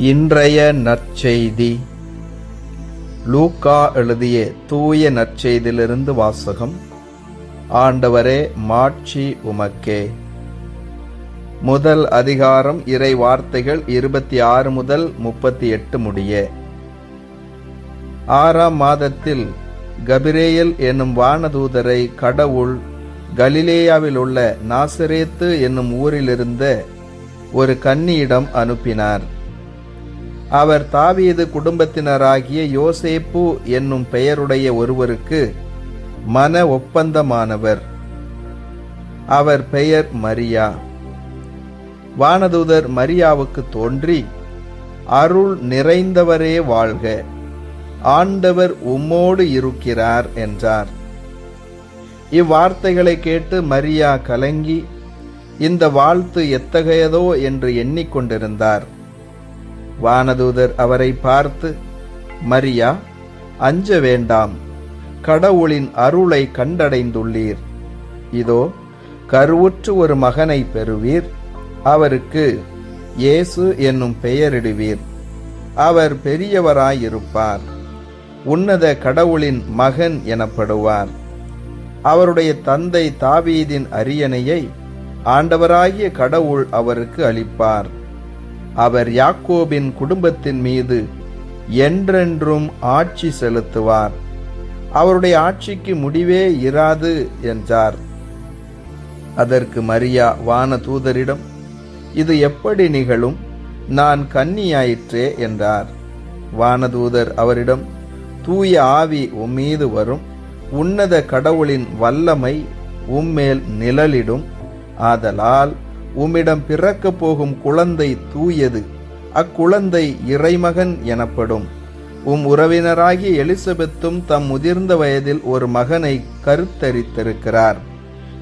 இன்றைய நற்செய்தி. லூக்கா எழுதிய தூய நற்செய்தியிலிருந்து வாசகம். ஆண்டவரே மாட்சி உமக்கே. முதல் அதிகாரம் இறை வார்த்தைகள் இருபத்தி ஆறு முதல் முப்பத்தி எட்டு முடிய. ஆறாம் மாதத்தில் கபிரேயல் என்னும் வானதூதரை கடவுள் கலிலேயாவில் உள்ள நாசரேத்து என்னும் ஊரிலிருந்த ஒரு கன்னியிடம் அனுப்பினார். அவர் தாவீது குடும்பத்தினராகிய யோசேப்பு என்னும் பெயருடைய ஒருவருக்கு மன ஒப்பந்தமானவர். அவர் பெயர் மரியா. வானதூதர் மரியாவுக்கு தோன்றி அருள் நிறைந்தவரே வாழ்க ஆண்டவர் உம்மோடு இருக்கிறார் என்றார். இவ்வார்த்தைகளை கேட்டு மரியா கலங்கி இந்த வாழ்த்து எத்தகையதோ என்று எண்ணிக்கொண்டிருந்தார். வானதூதர் அவரை பார்த்து மரியா அஞ்ச வேண்டாம். கடவுளின் அருளை கண்டடைந்துள்ளீர். இதோ கருவுற்று ஒரு மகனை பெறுவீர். அவருக்கு இயேசு என்னும் பெயரிடுவீர். அவர் பெரியவராயிருப்பார். உன்னத கடவுளின் மகன் எனப்படுவார். அவருடைய தந்தை தாவீதின் அரியணையை ஆண்டவராகிய கடவுள் அவருக்கு அளிப்பார். அவர் யாக்கோபின் குடும்பத்தின் மீது என்றென்றும் ஆட்சி செலுத்துவார். அவருடைய ஆட்சிக்கு முடிவே இராது என்றார். அதற்கு மரியா வான தூதரிடம் இது எப்படி நிகழும்? நான் கன்னியாயிற்றே என்றார். வானதூதர் அவரிடம் தூய ஆவி உம்மீது வரும். உன்னத கடவுளின் வல்லமை உம்மேல் நிழலிடும். ஆதலால் உம்மிடம் பிறக்கப் போகும் குழந்தை தூயது. அக்குழந்தை இறைமகன் எனப்படும். உம் உறவினராகிய எலிசபெத்தும் தம் முதிர்ந்த வயதில் ஒரு மகனை கருத்தரித்திருக்கிறார்.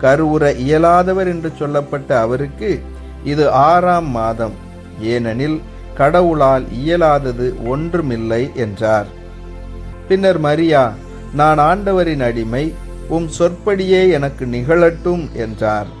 கருவுற இயலாதவர் என்று சொல்லப்பட்ட அவருக்கு இது ஆறாம் மாதம். ஏனெனில் கடவுளால் இயலாதது ஒன்றுமில்லை என்றார். பின்னர் மரியா நான் ஆண்டவரின் அடிமை உம் சொற்படியே எனக்கு நிகழட்டும் என்றார்.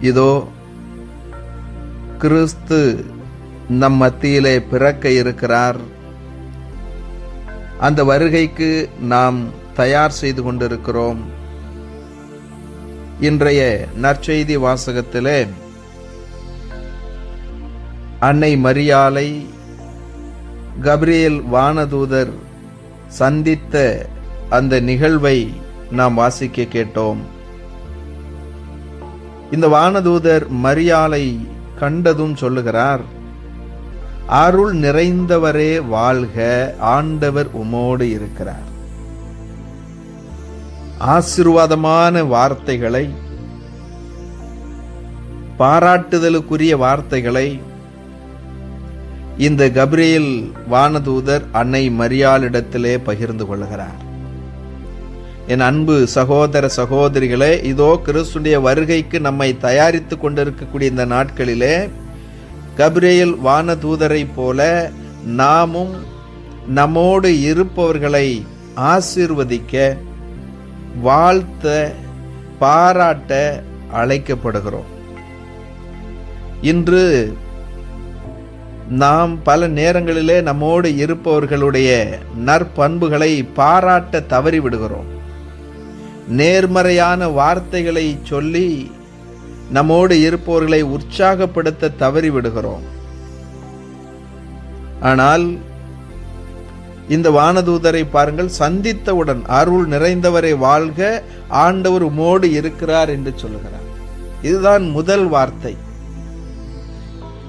இதோ கிறிஸ்து நம் மத்தியிலே பிறக்க இருக்கிறார். அந்த வருகைக்கு நாம் தயார் செய்து கொண்டிருக்கிறோம். இன்றைய நற்செய்தி வாசகத்திலே அன்னை மரியாலை கப்ரியேல் வானதூதர் சந்தித்த அந்த நிகழ்வை நாம் வாசிக்க கேட்டோம். இந்த வானதூதர் மரியாலை கண்டதும் சொல்லுகிறார் அருள் நிறைந்தவரே வாழ்க ஆண்டவர் உமோடு இருக்கிறார். ஆசிர்வாதமான வார்த்தைகளை பாராட்டுதலுக்குரிய வார்த்தைகளை இந்த கப்ரியல் வானதூதர் அன்னை மரியாளிடத்திலே பகிர்ந்து கொள்கிறார். என் அன்பு சகோதர சகோதரிகளே இதோ கிறிஸ்துடைய வருகைக்கு நம்மை தயாரித்து கொண்டிருக்கக்கூடிய இந்த நாட்களிலே கபிரேல் வானதூதரை போல நாமும் நம்மோடு இருப்பவர்களை ஆசிர்வதிக்க வாழ்த்த பாராட்ட அழைக்கப்படுகிறோம். இன்று நாம் பல நேரங்களிலே நம்மோடு இருப்பவர்களுடைய நற்பண்புகளை பாராட்ட தவறிவிடுகிறோம். நேர்மறையான வார்த்தைகளை சொல்லி நம்மோடு இருப்பவர்களை உற்சாகப்படுத்த தவறிவிடுகிறோம். ஆனால் இந்த வானதூதரை பாருங்கள் சந்தித்தவுடன் அருள் நிறைந்தவரை வாழ்க ஆண்டவர் உமோடு இருக்கிறார் என்று சொல்லுகிறார். இதுதான் முதல் வார்த்தை.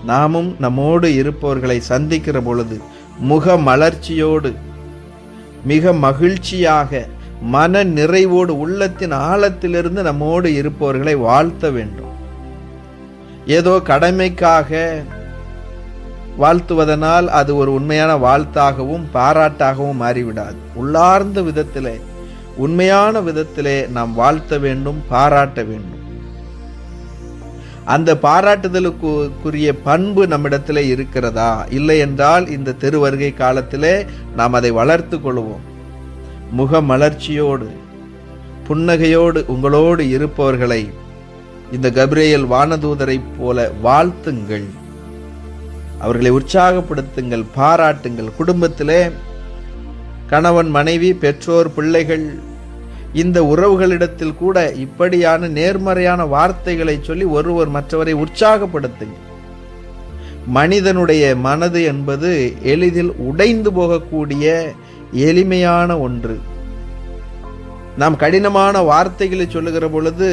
நாமும் நம்மோடு இருப்பவர்களை சந்திக்கிற பொழுது முக மலர்ச்சியோடு மிக மகிழ்ச்சியாக மன நிறைவோடு உள்ளத்தின் ஆழத்திலிருந்து நம்மோடு இருப்பவர்களை வாழ்த்த வேண்டும். ஏதோ கடமைக்காக வாழ்த்துவதனால் அது ஒரு உண்மையான வாழ்த்தாகவும் பாராட்டாகவும் மாறிவிடாது. உள்ளார்ந்த விதத்திலே உண்மையான விதத்திலே நாம் வாழ்த்த வேண்டும் பாராட்ட வேண்டும். அந்த பாராட்டுதலுக்குரிய பண்பு நம்மிடத்திலே இருக்கிறதா? இல்லை என்றால் இந்த திருவருகை காலத்திலே நாம் அதை வளர்த்து கொள்வோம். முக மலர்ச்சியோடு புன்னகையோடு உங்களோடு இருப்பவர்களை இந்த கபிரேயல் வானதூதரைப் போல வாழ்த்துங்கள். அவர்களை உற்சாகப்படுத்துங்கள் பாராட்டுங்கள். குடும்பத்திலே கணவன் மனைவி பெற்றோர் பிள்ளைகள் இந்த உறவுகளிடத்தில் கூட இப்படியான நேர்மறையான வார்த்தைகளை சொல்லி ஒருவர் மற்றவரை உற்சாகப்படுத்துங்கள். மனிதனுடைய மனது என்பது எளிதில் உடைந்து போகக்கூடிய எளிமையான ஒன்று. நாம் கடினமான வார்த்தைகளை சொல்லுகிற பொழுது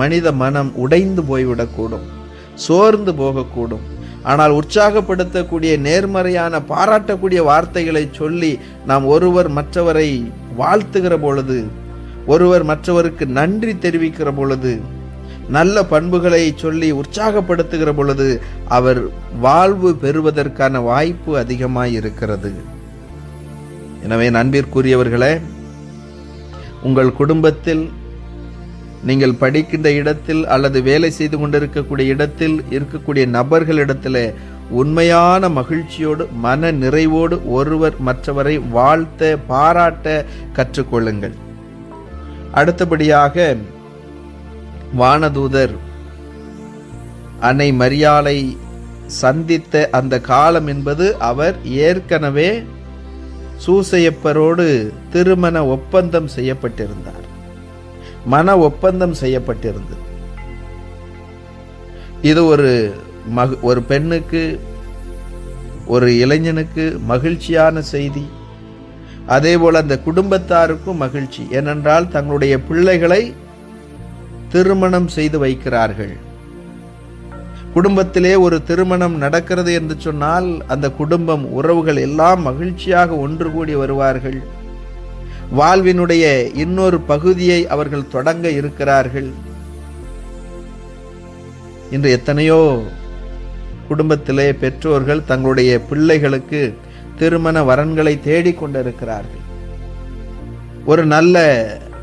மனித மனம் உடைந்து போய்விடக்கூடும் சோர்ந்து போகக்கூடும். ஆனால் உற்சாகப்படுத்தக்கூடிய நேர்மறையான பாராட்டக்கூடிய வார்த்தைகளை சொல்லி நாம் ஒருவர் மற்றவரை வாழ்த்துகிற பொழுது ஒருவர் மற்றவருக்கு நன்றி தெரிவிக்கிற பொழுது நல்ல பண்புகளை சொல்லி உற்சாகப்படுத்துகிற பொழுது அவர் வாழ்வு பெறுவதற்கான வாய்ப்பு அதிகமாக இருக்கிறது எனவே நண்பிற்குரியவர்களே உங்கள் குடும்பத்தில் நீங்கள் படிக்கின்ற இடத்தில் அல்லது வேலை செய்து கொண்டிருக்கக்கூடிய இடத்தில் இருக்கக்கூடிய நபர்களிடத்தில் உண்மையான மகிழ்ச்சியோடு மன நிறைவோடு ஒருவர் மற்றவரை வாழ்த்த பாராட்ட கற்றுக்கொள்ளுங்கள். அடுத்தபடியாக வானதூதர் அன்னை மரியாளை சந்தித்த அந்த காலம் என்பது அவர் ஏற்கனவே சூசையப்பரோடு திருமண ஒப்பந்தம் செய்யப்பட்டிருந்தார். மன ஒப்பந்தம் செய்யப்பட்டிருந்தது. இது ஒரு மக ஒரு பெண்ணுக்கு ஒரு இளைஞனுக்கு மகிழ்ச்சியான செய்தி. அதேபோல் அந்த குடும்பத்தாருக்கும் மகிழ்ச்சி. ஏனென்றால் தங்களுடைய பிள்ளைகளை திருமணம் செய்து வைக்கிறார்கள். குடும்பத்திலே ஒரு திருமணம் நடக்கிறது என்று சொன்னால் அந்த குடும்பம் உறவுகள் எல்லாம் மகிழ்ச்சியாக ஒன்று கூடி வருவார்கள். வாழ்வினுடைய இன்னொரு பகுதியை அவர்கள் தொடங்க இருக்கிறார்கள். இன்று எத்தனையோ குடும்பத்திலே பெற்றோர்கள் தங்களுடைய பிள்ளைகளுக்கு திருமண வரன்களை தேடிக் கொண்டிருக்கிறார்கள். ஒரு நல்ல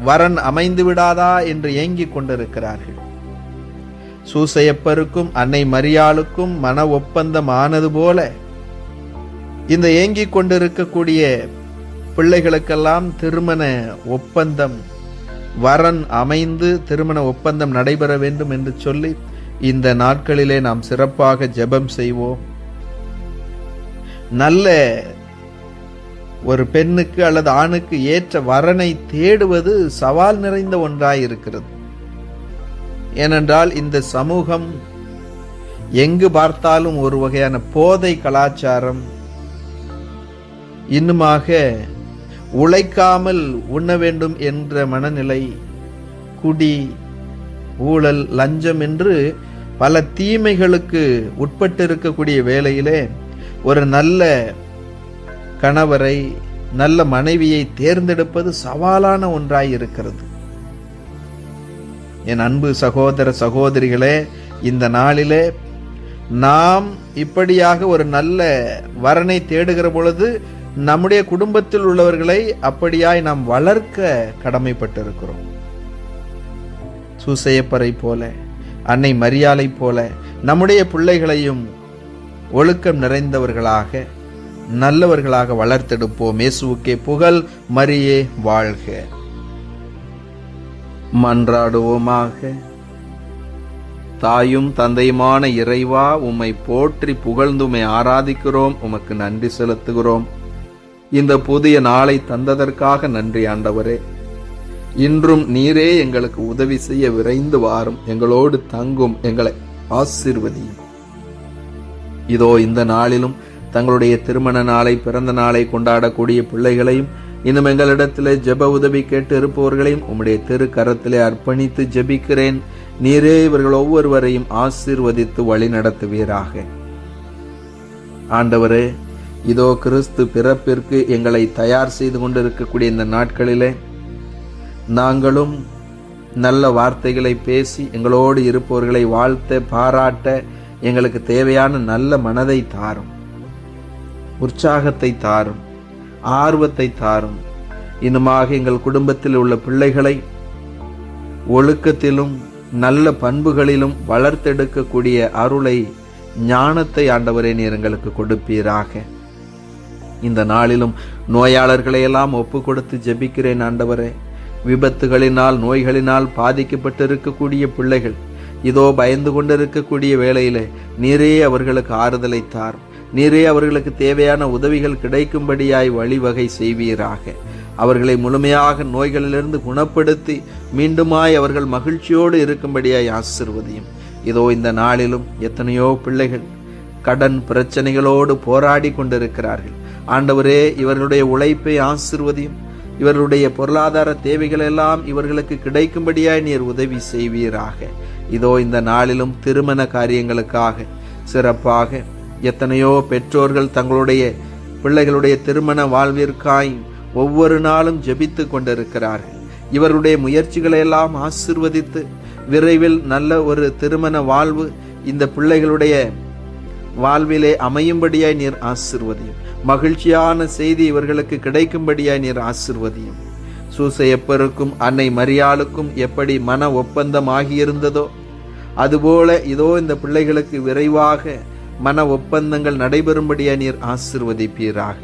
வரன் அமைந்து விடாதா என்று ஏங்கிக் கொண்டிருக்கிறார்கள். சூசையப்பருக்கும் அன்னை மரியாளுக்கும் மன ஒப்பந்தம் ஆனது போல இந்த ஏங்கிக் கொண்டிருக்கக்கூடிய பிள்ளைகளுக்கெல்லாம் திருமண ஒப்பந்தம் வரன் அமைந்து திருமண ஒப்பந்தம் நடைபெற வேண்டும் என்று சொல்லி இந்த நாட்களிலே நாம் சிறப்பாக ஜெபம் செய்வோம். நல்ல ஒரு பெண்ணுக்கு அல்லது ஆணுக்கு ஏற்ற வரனை தேடுவது சவால் நிறைந்த ஒன்றாய் இருக்கிறது ஏனென்றால் இந்த சமூகம் எங்கு பார்த்தாலும் ஒரு வகையான போதை கலாச்சாரம் இன்னுமாக உழைக்காமல் உண்ண வேண்டும் என்ற மனநிலை குடி ஊழல் லஞ்சம் என்று பல தீமைகளுக்கு உட்பட்டு இருக்கக்கூடிய வேளையிலே ஒரு நல்ல கணவரை நல்ல மனைவியை தேர்ந்தெடுப்பது சவாலான ஒன்றாய் இருக்கிறது என் அன்பு சகோதர சகோதரிகளே இந்த நாளிலே நாம் இப்படியாக ஒரு நல்ல வரனை தேடுகிற பொழுது நம்முடைய குடும்பத்தில் உள்ளவர்களை அப்படியாய் நாம் வளர்க்க கடமைப்பட்டிருக்கிறோம். சூசையப்பரை போல அன்னை மரியாலை போல நம்முடைய பிள்ளைகளையும் ஒழுக்கம் நிறைந்தவர்களாக நல்லவர்களாக வளர்த்தெடுப்போம். இயேசுவுக்கே புகழ் மரியே வாழ்க. மன்றாடுவோமாக. தாயும் தந்தையுமான இறைவா உம்மை போற்றி புகழ்ந்துமை ஆராதிக்கிறோம் உமக்கு நன்றி செலுத்துகிறோம். இந்த புதிய நாளை தந்ததற்காக நன்றி ஆண்டவரே. இன்றும் நீரே எங்களுக்கு உதவி செய்ய விரைந்து வாரும் எங்களோடு தங்கும் எங்களை ஆசிர்வதியும். இதோ இந்த நாளிலும் தங்களுடைய திருமண நாளை பிறந்த நாளை கொண்டாடக்கூடிய பிள்ளைகளையும் இன்னும் எங்களிடத்திலே ஜெப உதவி கேட்டு இருப்பவர்களையும் உம்முடைய திரு கரத்திலே அர்ப்பணித்து ஜெபிக்கிறேன். நீரே இவர்கள் ஒவ்வொருவரையும் ஆசீர்வதித்து வழி நடத்துவீராக. ஆண்டவரே இதோ கிறிஸ்து பிறப்பிற்கு எங்களை தயார் செய்து கொண்டிருக்கக்கூடிய இந்த நாட்களிலே நாங்களும் நல்ல வார்த்தைகளை பேசி எங்களோடு இருப்பவர்களை வாழ்த்த பாராட்ட எங்களுக்கு தேவையான நல்ல மனதை தாரும் உற்சாகத்தை தாரும். ஆர்வத்தை தாரும். இன்னுமாக எங்கள் குடும்பத்தில் உள்ள பிள்ளைகளை ஒழுக்கத்திலும் நல்ல பண்புகளிலும் வளர்த்தெடுக்கக்கூடிய அருளை ஞானத்தை ஆண்டவரே நீர் எங்களுக்கு கொடுப்பீராக. இந்த நாளிலும் நோயாளர்களை எல்லாம் ஒப்பு கொடுத்து ஜெபிக்கிறேன் ஆண்டவரே. விபத்துகளினால் நோய்களினால் பாதிக்கப்பட்டிருக்கக்கூடிய பிள்ளைகள் இதோ பயந்து கொண்டிருக்கக்கூடிய வேளையிலே நீரே அவர்களுக்கு ஆறுதலை தார் நீரே அவர்களுக்கு தேவையான உதவிகள் கிடைக்கும்படியாய் வழிவகை செய்வீராக. அவர்களை முழுமையாக நோய்களிலிருந்து குணப்படுத்தி மீண்டுமாய் அவர்கள் மகிழ்ச்சியோடு இருக்கும்படியாய் ஆசிர்வதியும். இதோ இந்த நாளிலும் எத்தனையோ பிள்ளைகள் கடன் பிரச்சனைகளோடு போராடி கொண்டிருக்கிறார்கள். ஆண்டவரே இவர்களுடைய உழைப்பை ஆசிர்வதியும். இவர்களுடைய பொருளாதார தேவைகள் எல்லாம் இவர்களுக்கு கிடைக்கும்படியாய் நீர் உதவி செய்வீராக. இதோ இந்த நாளிலும் திருமண காரியங்களுக்காக சிறப்பாக எத்தனையோ பெற்றோர்கள் தங்களுடைய பிள்ளைகளுடைய திருமண வாழ்விற்காய் ஒவ்வொரு நாளும் ஜெபித்து கொண்டிருக்கிறார்கள். இவருடைய முயற்சிகளை எல்லாம் ஆசிர்வதித்து விரைவில் நல்ல ஒரு திருமண வாழ்வு இந்த பிள்ளைகளுடைய வாழ்விலே அமையும்படியாய் நீர் ஆசிர்வதியும். மகிழ்ச்சியான செய்தி இவர்களுக்கு கிடைக்கும்படியாய் நீர் ஆசிர்வதியும். சூசையப்பருக்கும் அன்னை மரியாளுக்கும் எப்படி மன ஒப்பந்தம் ஆகியிருந்ததோ அதுபோல இதோ இந்த பிள்ளைகளுக்கு விரைவாக மன ஒப்பந்தங்கள் நடைபெறும்படியாய் நீர் ஆசிர்வதிப்பீராக.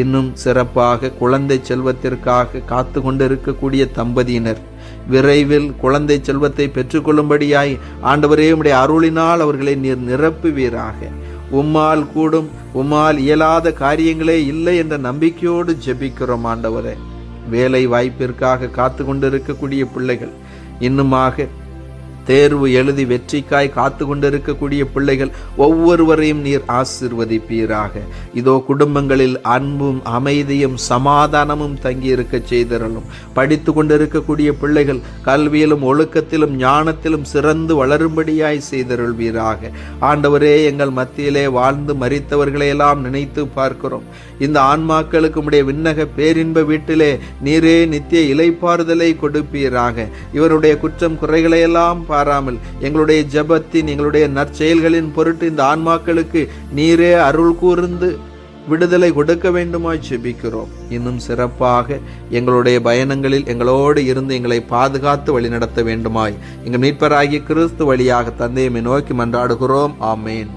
இன்னும் சிறப்பாக குழந்தை செல்வத்திற்காக காத்து கொண்டிருக்கக்கூடிய தம்பதியினர் விரைவில் குழந்தை செல்வத்தை பெற்றுக்கொள்ளும்படியாய் ஆண்டவரே உடைய அருளினால் அவர்களை நீர் நிரப்புவீராக. உம்மால் கூடும் உம்மால் இயலாத காரியங்களே இல்லை என்ற நம்பிக்கையோடு ஜெபிக்கிறோம் ஆண்டவரே. வேலை வாய்ப்பிற்காக காத்து கொண்டிருக்கக்கூடிய பிள்ளைகள் இன்னுமாக தேர்வு எழுதி வெற்றிக்காய் காத்து கொண்டிருக்கக்கூடிய பிள்ளைகள் ஒவ்வொருவரையும் நீர் ஆசிர்வதிப்பீராக. இதோ குடும்பங்களில் அன்பும் அமைதியும் சமாதானமும் தங்கி இருக்க செய்திரலும் படித்து கொண்டிருக்கக்கூடிய பிள்ளைகள் கல்வியிலும் ஒழுக்கத்திலும் ஞானத்திலும் சிறந்து வளரும்படியாய் செய்தருள்வீராக ஆண்டவரே எங்கள் மத்தியிலே வாழ்ந்து மறித்தவர்களையெல்லாம் நினைத்து பார்க்கிறோம். இந்த ஆன்மாக்களுக்கு உடைய விண்ணக பேரின்ப வீட்டிலே நீரே நித்திய இலைப்பாறுதலை கொடுப்பீராக. இவருடைய குற்றம் குறைகளையெல்லாம் பாராமல் எங்களுடைய ஜபத்தின் எங்களுடைய நற்செயல்களின் பொருட்டு இந்த ஆன்மாக்களுக்கு நீரே அருள் கூர்ந்து விடுதலை கொடுக்க வேண்டுமாய் ஜெபிக்கிறோம். இன்னும் சிறப்பாக எங்களுடைய பயணங்களில் எங்களோடு இருந்து எங்களை பாதுகாத்து வழிநடத்த வேண்டுமாய். எங்கள் மீட்பராகிய கிறிஸ்து வழியாக தந்தையை நோக்கி மன்றாடுகிறோம். ஆமேன்.